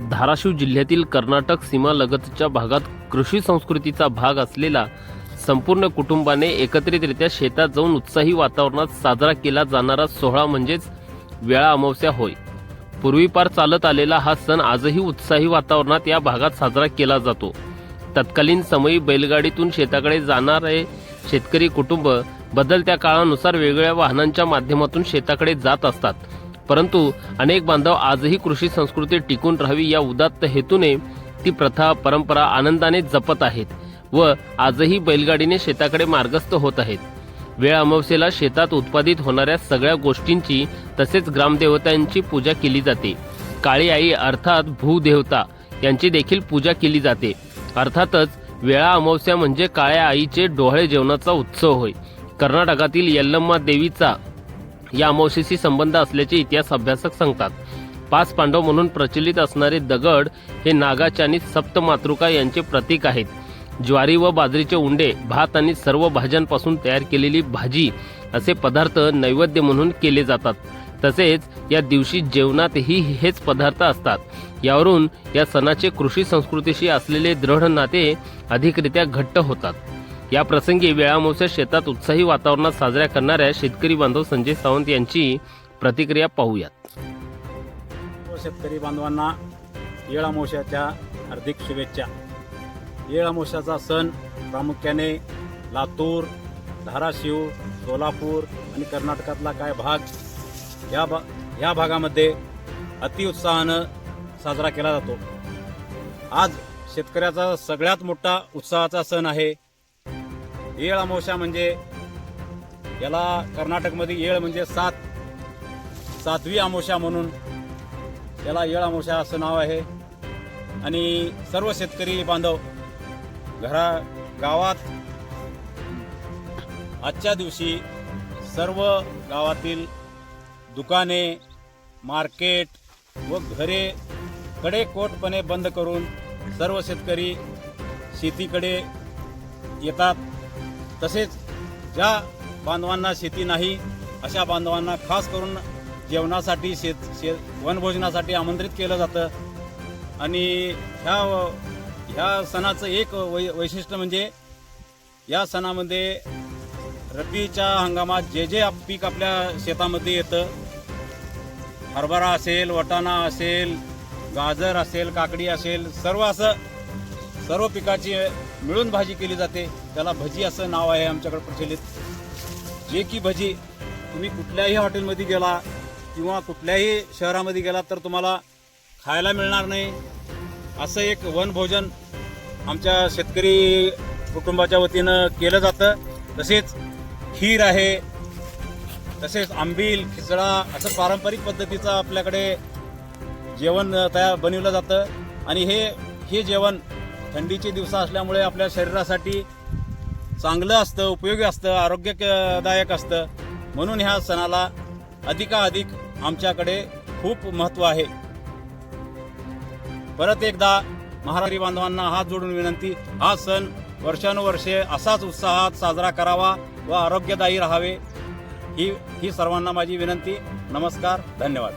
धाराशिव जिल्ह्यातील कर्नाटक सीमालगतच्या भागात कृषी संस्कृतीचा भाग असलेला संपूर्ण कुटुंबाने एकत्रितरित्या शेतात जाऊन उत्साही वातावरणात साजरा केला जाणारा सोहळा म्हणजेच वेळा अमावस्या होय. पूर्वीपार चालत आलेला हा सण आजही उत्साही वातावरणात या भागात साजरा केला जातो. तत्कालीन समयी बैलगाडीतून शेताकडे जाणारे शेतकरी कुटुंब बदलत्या काळानुसार वेगवेगळ्या वाहनांच्या माध्यमातून शेताकडे जात असतात. परंतु अनेक बांधव आजही कृषी संस्कृती टिकून राहावी या उदात्त हेतूने ती प्रथा परंपरा आनंदाने जपत आहेत व आजही बैलगाडीने शेताकडे मार्गस्थ होत आहेत. वेळ अमावस्येला शेतात उत्पादित होणाऱ्या सगळ्या गोष्टींची तसेच ग्रामदेवतांची पूजा केली जाते. काळी आई अर्थात भूदेवता यांची देखील पूजा केली जाते. अर्थातच वेळा अमावस्या म्हणजे काळ्या आईचे डोहाळे जेवणाचा उत्सव होय. कर्नाटकातील यल्लम्मा देवीचा या अमावशीशी संबंध असल्याचे इतिहास अभ्यासक सांगतात. पाच पांडव म्हणून प्रचलित असणारे दगड हे नागाच्या आणि सप्तमातृका यांचे प्रतीक आहेत. ज्वारी व बाजरीचे उंडे भात आणि सर्व भाज्यांपासून तयार केलेली भाजी असे पदार्थ नैवेद्य म्हणून केले जातात. तसेच या दिवशी जेवणातही हेच पदार्थ असतात. यावरून या सणाचे कृषी संस्कृतीशी असलेले दृढ नाते अधिकरित्या घट्ट होतात. या प्रसंगी वेळामोसे शेतात उत्साही वातावरणात साजऱ्या करणाऱ्या शेतकरी बांधव संजय सावंत यांची प्रतिक्रिया पाहूयात. शेतकरी बांधवांना येळ हार्दिक शुभेच्छा. येळ सण प्रामुख्याने लातूर धाराशिव सोलापूर आणि कर्नाटकातला काय भाग या भा या भागामध्ये अतिउत्साहानं साजरा केला जातो. आज शेतकऱ्याचा सगळ्यात मोठा उत्साहाचा सण आहे येळ अमावस्या म्हणजे याला कर्नाटकमध्ये येळ म्हणजे सात सातवी अमावस्या म्हणून याला येळ अमावस्या असं नाव आहे. आणि सर्व शेतकरी बांधव घरा गावात आजच्या दिवशी सर्व गावातील दुकाने मार्केट व घरे कडेकोटपणे बंद करून सर्व शेतकरी शेतीकडे येतात. तसेच ज्या बांधवांना शेती नाही अशा बांधवांना खास करून जेवणासाठी शेत शे वनभोजनासाठी आमंत्रित केलं जातं. आणि ह्या ह्या सणाचं एक वै वैशिष्ट्य म्हणजे या सणामध्ये रब्बीच्या हंगामात जे जे आप- पीक आपल्या शेतामध्ये येतं हरभरा असेल वटाणा असेल गाजर असेल काकडी असेल सर्व असं सर्व पिकाची मिळून भाजी केली जाते. त्याला भजी असं नाव आहे आमच्याकडे प्रचलित. जे की भजी तुम्ही कुठल्याही हॉटेलमध्ये गेला किंवा कुठल्याही शहरामध्ये गेला तर तुम्हाला खायला मिळणार नाही. असं एक वनभोजन आमच्या शेतकरी कुटुंबाच्या वतीनं केलं जातं. तसेच खीर आहे तसेच आंबील खिचडा असं पारंपरिक पद्धतीचं आपल्याकडे जेवण तयार बनवलं जातं. आणि हे हे जेवण थंडीचे दिवस असल्यामुळे आपल्या शरीरासाठी चांगलं असतं उपयोगी असतं आरोग्यदायक असतं. म्हणून ह्या सणाला अधिकाधिक आमच्याकडे खूप महत्त्व आहे. परत एकदा महाराष्ट्री बांधवांना हात जोडून विनंती हा सण वर्षानुवर्षे असाच उत्साहात साजरा करावा व आरोग्यदायी राहावे ही ही सर्वांना माझी विनंती. नमस्कार धन्यवाद.